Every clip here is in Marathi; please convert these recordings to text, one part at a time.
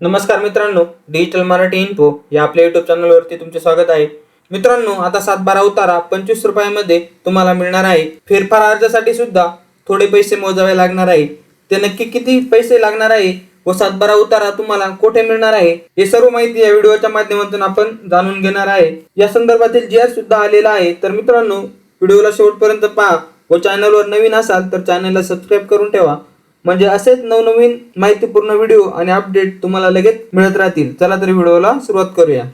नमस्कार मित्रांनो डिजिटल मराठी इन्फो या आपल्या युट्यूब चॅनलवरती तुमचे स्वागत आहे. मित्रांनो आता सात बारा उतारा पंचवीस रुपयामध्ये तुम्हाला मिळणार आहे. फेरफार अर्जासाठी सुद्धा थोडे पैसे मोजावे लागणार आहे. ते नक्की किती पैसे लागणार आहे व सात बारा उतारा तुम्हाला कुठे मिळणार आहे हे सर्व माहिती या व्हिडिओच्या माध्यमातून आपण जाणून घेणार आहे. या संदर्भातील जी आर सुद्धा आलेला आहे. तर मित्रांनो व्हिडिओला शेवटपर्यंत पहा व चॅनलवर नवीन असाल तर चॅनलला सबस्क्राईब करून ठेवा. म्हणजे असेच नवनवीन माहितीपूर्ण व्हिडिओ आणि अपडेट तुम्हाला लगेच मिळत राहतील. चला तर व्हिडिओला सुरुवात करूया.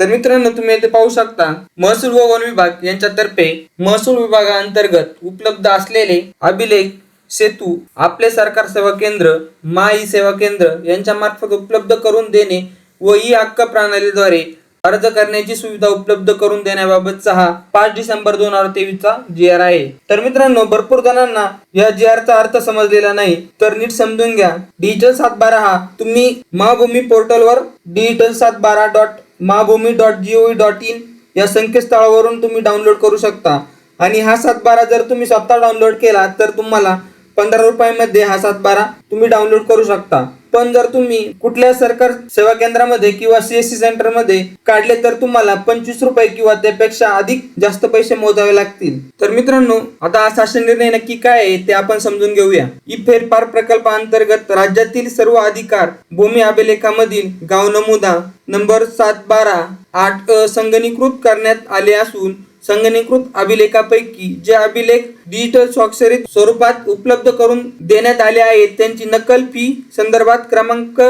तर मित्रांनो तुम्ही येथे पाहू शकता महसूल व वन विभाग यांच्यातर्फे महसूल विभागाअंतर्गत उपलब्ध असलेले अभिलेख सेतू आपले सरकार सेवा केंद्र माई सेवा केंद्र यांच्या मार्फत उपलब्ध करून देणे व ई हक्क प्रणालीद्वारे अर्ज करण्याची सुविधा उपलब्ध करून देण्याबाबतचा हा पाच डिसेंबर दोन हजार तेवीसचा जी आर आहे. तर मित्रांनो भरपूर जणांना या जी चा अर्थ समजलेला नाही तर नीट समजून घ्या. डिजिटल सातबारा हा तुम्ही महाभूमी पोर्टलवर डिजिटल सातबारा dot Mahabhumi dot gov dot in या संकेतस्थळावरून तुम्ही डाउनलोड करू शकता. आणि हा सातबारा जर तुम्ही स्वतः डाउनलोड केला तर तुम्हाला पंधरा रुपयामध्ये हा सातबारा तुम्ही डाउनलोड करू शकता. पण जर तुम्ही कुठल्या सरकार सेवा केंद्रामध्ये किंवा सीएससी सेंटरमध्ये काढले तर तुम्हाला पंचवीस रुपये किंवा त्यापेक्षा अधिक जास्त पैसे मोजावे लागतील. तर मित्रांनो आता असा शासन निर्णय नक्की काय आहे ते आपण समजून घेऊया. ई फेरफार प्रकल्पांतर्गत राज्यातील सर्व अधिकार भूमी अभिलेखामधील गाव नमुदा नंबर सात बारा आठ संगणीकृत करण्यात आले असून संगणीकृत अभिलेखापैकी जे अभिलेख डिजिटल स्वाक्षरित स्वरूपात उपलब्ध करून देण्यात आले आहेत त्यांची नकल फी संदर्भात क्रमांक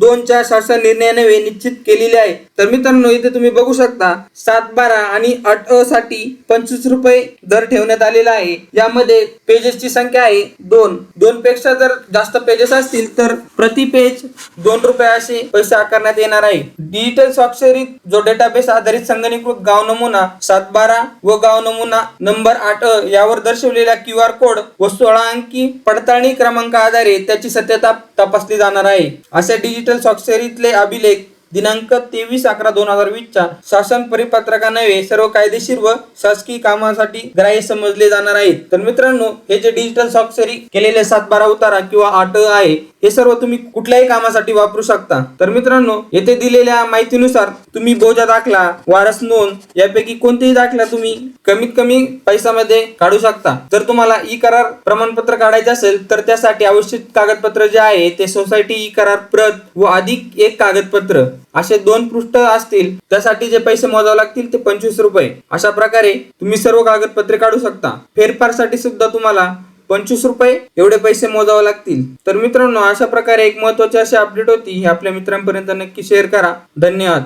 दोनच्या शासन निर्णयाने निश्चित केलेले आहे. तर मित्रांनो इथे तुम्ही बघू शकता सात बारा आणि आठ अ साठी पंचवीस रुपये दर ठेवण्यात आलेला आहे. यामध्ये पेजेसची संख्या आहे दोन. दोन पेक्षा जर जास्त पेजेस असतील तर प्रति पेज दोन रुपये असे पैसे आकारण्यात येणार आहे. डिजिटल स्वाक्षरित जो डेटाबेस आधारित संगणीकृत गाव नमुना सात बारा व गाव नमुना नंबर आठ अ यावर दर्शवलेला क्यू आर कोड व सोळा अंकी पडताळणी क्रमांक आधारे त्याची सत्यता तपासली जाणार आहे. अशा डिजिटल स्वाक्षरीतले अभिलेख. दिनांक तेवीस अकरा दोन हजार वीसच्या शासन परिपत्रकानवे सर्व कायदेशीर व शासकीय कामासाठी ग्राह्य समजले जाणार आहेत. तर मित्रांनो हे जे डिजिटल स्वाक्षरी केलेले सात बारा उतारा किंवा आठ आहे हे सर्व तुम्ही कुठल्याही कामासाठी वापरू शकता. तर मित्रांनो येथे दिलेल्या माहितीनुसार तुम्ही बोजा दाखला वारस नोंद यापैकी कोणतेही दाखला तुम्ही कमीत कमी पैशामध्ये काढू शकता. जर तुम्हाला ई करार प्रमाणपत्र काढायचे असेल तर त्यासाठी आवश्यक कागदपत्र जे आहे ते सोसायटी ई करार प्रत व अधिक एक कागदपत्र. असे दोन पृष्ठ असतील त्यासाठी जे पैसे मोजावे लागतील ते पंचवीस रुपये. अशा प्रकारे तुम्ही सर्व कागदपत्रे काढू शकता. फेरफारसाठी सुद्धा तुम्हाला पंचवीस रुपये एवढे पैसे मोजावे लागतील. तर मित्रांनो अशा प्रकारे एक महत्वाची अशी अपडेट होती. ही आपल्या मित्रांपर्यंत नक्की शेअर करा. धन्यवाद.